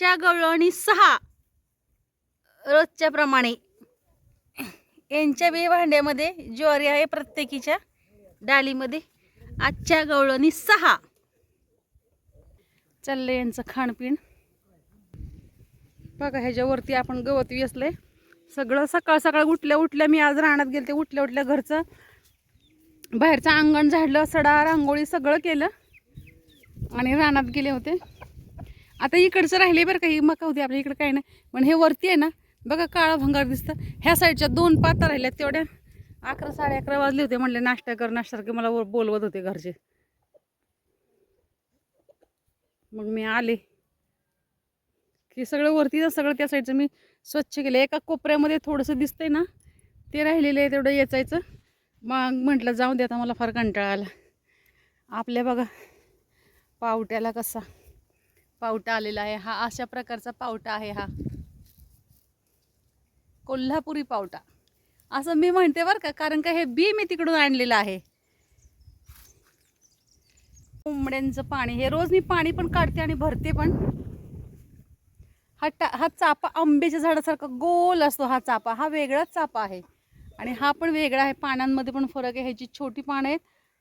रोजच्या गवळणी सहा. रोजच्या प्रमाणे यांच्या बी भांड्यामध्ये ज्वारी आहे प्रत्येकीच्या डालीमध्ये आजच्या गवळणी सहा. चाललं यांचं खाणपिण. बघा ह्याच्यावरती आपण गवत वेसलंय सगळं सकाळ सकाळ उठल्या उठल्या मी आज रानात ते उठल्या उठल्या घरचं बाहेरचं अंगण झाडलं सडा रांगोळी सगळं केलं. आणि रानात गेले होते. आता इकडचं राहिले बरं का ही मका होती आपल्या इकडं काही नाही. पण हे वरती आहे ना बघा काळा भंगार दिसतं. ह्या साईडच्या दोन पाता राहिल्या तेवढ्या. अकरा साडे अकरा वाजले होते म्हणले नाश्ता कर नाश्ता कर की मला बोलवत होते घरचे. मग मी आले. की सगळं वरती सगळं त्या साईडचं मी स्वच्छ केलं. एका कोपऱ्यामध्ये थोडंसं दिसतंय ना ते राहिलेलं आहे तेवढं येचायचं. मग म्हटलं जाऊ दे आता मला फार कंटाळा आला. आपल्या बघा पावट्याला कसा. पावटा आलेला आहे. हा अशा प्रकारचा पावटा आहे हा. कोल्हापुरी पावटा. असं मी म्हणते बरं का कारण का हे बी मी तिकडून आणलेलं आहे. कोंबड्यांचं पाणी. हे रोज मी पाणी पण काढते आणि भरते पण. हा टा हा चापा आंब्याच्या झाडासारखा गोल असतो हा चापा. हा वेगळाच चापा आहे. आणि हा पण वेगळा आहे. पानांमध्ये पण फरक आहे. ह्याची छोटी पानं आहेत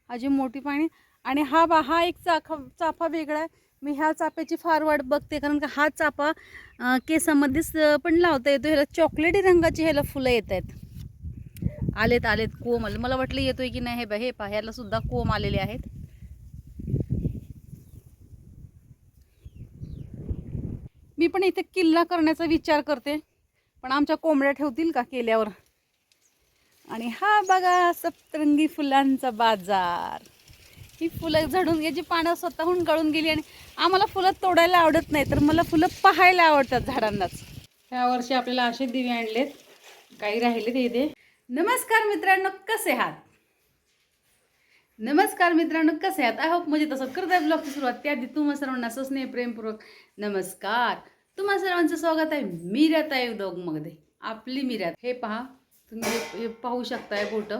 ह्याची मोठी पाने आणि हा बा हा एक चाखा चाफा वेगळा आहे. मी ह्या चाप्याची फार वाट बघते कारण का हा चापा केसामध्येच पण लावता येतो ह्याला चॉकलेटी रंगाची ह्याला फुलं येत आहेत आलेत आलेत कोम आले. मला वाटलं येतोय की नाही हे बा हे पहा ह्याला सुद्धा कोम आलेले आहेत. मी पण इथे किल्ला करण्याचा विचार करते. पण आमच्या कोंबड्या ठेवतील का केल्यावर? आणि हा बघा सप्तरंगी फुलांचा बाजार. ही फुलं झडून याची पानं स्वतःहून गळून गेली आणि आम्हाला फुलं तोडायला आवडत नाही तर मला फुलं पाहायला आवडतात झाडांनाच. ह्या वर्षी आपल्याला असे दिवे आणलेत. काही राहिले ते इथे. नमस्कार मित्रांनो कसे आहात? नमस्कार मित्रांनो कसे आहात? आय होप म्हणजे तसं करत आहे ब्लॉगची सुरुवात. त्याआधी तुम्हा सर्वांना सस्नेह प्रेमपूर्वक नमस्कार. तुम्हा सर्वांचं स्वागत आहे मीरात आहे उद्योगमध्ये. आपली मीरात. हे पहा तुम्ही हे- पाहू शकताय बोट.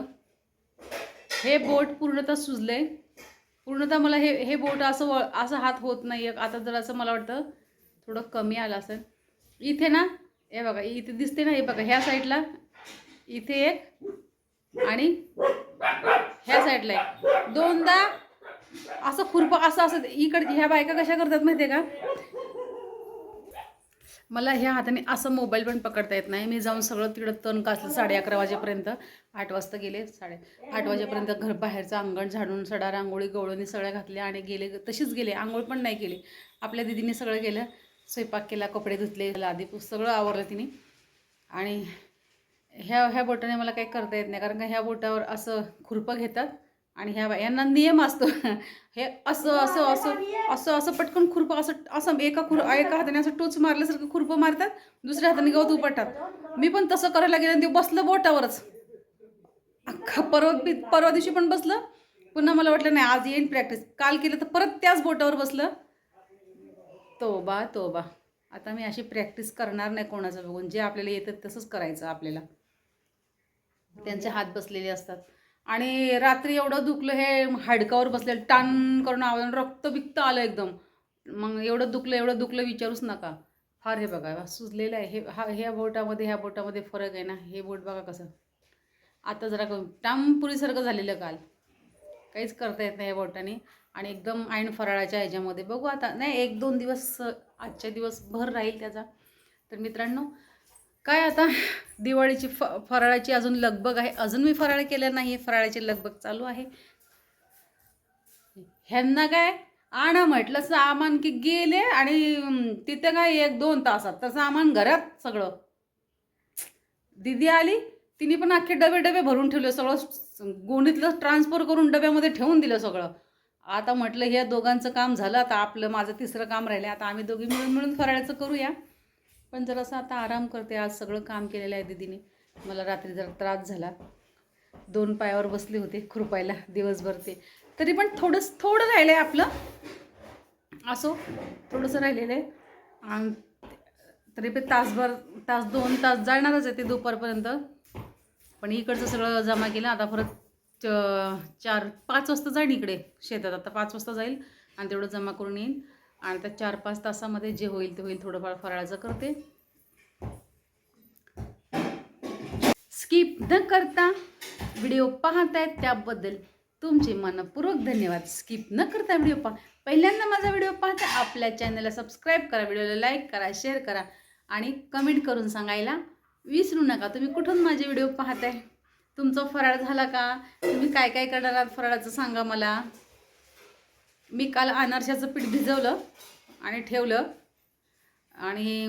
हे बोट पूर्णतः सुजलंय. पूर्णतः मला हे हे बोट असं वळ असं हात होत नाही आता जर असं मला वाटतं थोडं कमी आलं असेल. इथे ना हे बघा इथे दिसते ना हे बघा ह्या साईडला इथे एक आणि ह्या साईडला एक. दोनदा असं खुरपं असं असं इकडे ह्या बायका कशा करतात माहिती आहे का? मला ह्या हाताने असं मोबाईल पण पकडता येत नाही. मी जाऊन सगळं तिकडं तण काचलं साडे अकरा वाजेपर्यंत. आठ वाजता गेले साडे आठ वाजेपर्यंत घर बाहेरचं अंगण झाडून सडा रांगोळी गवळणी सगळ्या घातल्या आणि गेले तशीच गेले. आंघोळ पण नाही केली. आपल्या दिदीने सगळं केलं. स्वयंपाक केला कपडे धुतले आधी सगळं आवरलं तिने. आणि ह्या ह्या बोटाने मला काही करता येत नाही. कारण का ह्या बोटावर असं खुरपं घेतात. आणि ह्या यांना नियम असतो हे असं असं असं असं असं पटकन खुरपं असं असं एका खुर एका हाताने असं टोच मारल्यासारखं खुरपं मारतात दुसऱ्या हाताने गवत उपटतात. मी पण तसं करायला गेलं आणि ते बसलं बोटावरच. अख्खा परवा परवा दिवशी पण बसलं पुन्हा मला वाटलं नाही आज येईन प्रॅक्टिस काल केलं तर परत त्याच बोटावर बसलं. तोबा तोबा. आता मी अशी प्रॅक्टिस करणार नाही कोणाचं बघून. जे आपल्याला येतं तसंच करायचं आपल्याला. त्यांचे हात बसलेले असतात. आणि रात्री एवढं दुखलं हे हाडकावर बसलेलं टान करून आवाज रक्त बिक्त आलं एकदम. मग एवढं दुखलं एवढं दुखलं विचारूच नका. फार हे बघा सुजलेलं आहे. हे हा ह्या बोटामध्ये ह्या बोटामध्ये फरक आहे ना हे बोट बघा कसं. आता जरा टामपुरीसारखं झालेलं काल. काहीच करता येत नाही या बोटाने. आणि एकदम ऐन फराळाच्या ह्याच्यामध्ये. बघू आता नाही एक दोन दिवस आजच्या दिवस भर राहील त्याचा. तर मित्रांनो काय आता? दिवाळीची फ फराळाची अजून लगबग आहे. अजून मी फराळ केलं नाही फराळाची लगबग चालू आहे. ह्यांना काय? आणा म्हटलं सामान की गेले आणि तिथे काय एक दोन तासात. तर सामान घरात सगळं. दिदी आली. तिने पण अख्खे डबे डबे भरून ठेवले. सगळं गोणीतलं ट्रान्सफर करून डब्यामध्ये ठेवून दिलं सगळं. आता म्हटलं ह्या दोघांचं काम झालं. आता आपलं माझं तिसरं काम राहिलं आता आम्ही दोघी मिळून मिळून फराळाचं करूया. पण जरासं आता आराम करते आज सगळं काम केलेलं आहे दिदीने मला रात्री जरा त्रास झाला. दोन पायावर बसले होते खुरपायला दिवसभर ते. तरी पण थोडंस थोडं राहिलं आहे आपलं. असो थोडंसं राहिलेलं आहे. आणि तरी पण तासभर तास दोन तास जाणारच आहे ते दुपारपर्यंत. पण इकडचं सगळं जमा केलं आता परत च- चार पाच वाजता जाईन इकडे शेतात. आता पाच वाजता जाईल आणि तेवढं जमा करून येईन. आणि त्या चार पाच तासामध्ये जे होईल ते होईल थोडंफार फराळाचं करते. स्किप न करता व्हिडिओ पाहतायत त्याबद्दल तुमचे मनपूर्वक धन्यवाद. स्किप न करता व्हिडिओ पहा. पहिल्यांदा माझा व्हिडिओ पाहता आपल्या चॅनलला सबस्क्राईब करा व्हिडिओला लाईक करा शेअर करा आणि कमेंट करून सांगायला विसरू नका. तुम्ही कुठून माझे व्हिडिओ पाहताय? तुमचा फराळ झाला का? तुम्ही काय काय करणार आहात? फराळाचं सांगा मला. मी काल अनारशाचं पीठ भिजवलं आणि ठेवलं. आणि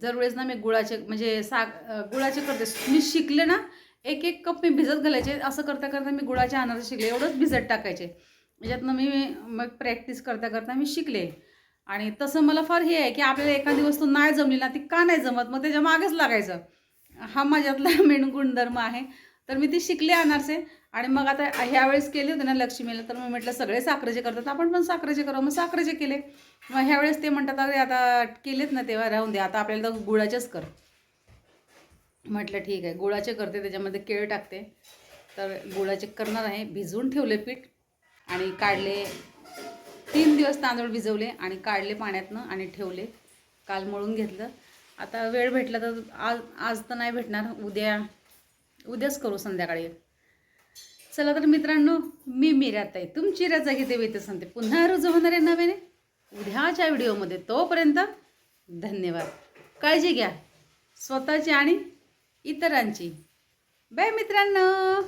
जर वेळेस ना मी गुळाचे म्हणजे साग गुळाचे करते. मी शिकले ना एक एक कप मी भिजत घालायचे. असं करता करता मी गुळाचे अनारसे शिकले. एवढंच भिजत टाकायचे. याच्यातनं मी मग प्रॅक्टिस करता करता मी शिकले. आणि तसं मला फार हे आहे की आपल्याला एखादी वस्तू नाही जमली ना ती का नाही जमत? मग त्याच्या मागेच लागायचं. हा माझ्यातला मेन गुणधर्म आहे. तर मी ती शिकले अनारसे. आणि मग आता ह्यावेळेस केले होते ना लक्ष्मीला तर मी म्हटलं सगळे साखरेचे करतात. आपण पण साखरेचे करू. मग साखरेचे केले. मग ह्यावेळेस ते म्हणतात अरे आता केलेत ना तेव्हा राहून दे. आता आपल्याला तर गुळाचेच कर. म्हटलं ठीक आहे. गुळाचे करते. त्याच्यामध्ये केळ टाकते. तर गुळाचे करणार आहे. भिजवून ठेवले पीठ. आणि काढले. तीन दिवस तांदूळ भिजवले आणि काढले पाण्यातनं आणि ठेवले. काल मळून घेतलं. आता वेळ भेटला तर आज आज तर नाही भेटणार. उद्या उद्याच करू संध्याकाळी. चला तर मित्रांनो मी मिराताई. तुमची रजा घेते वेत सांगते. पुन्हा रुजू होणार आहे नव्याने. उद्याच्या व्हिडिओमध्ये तोपर्यंत धन्यवाद. काळजी घ्या. स्वतःची आणि इतरांची. बाय मित्रांनो.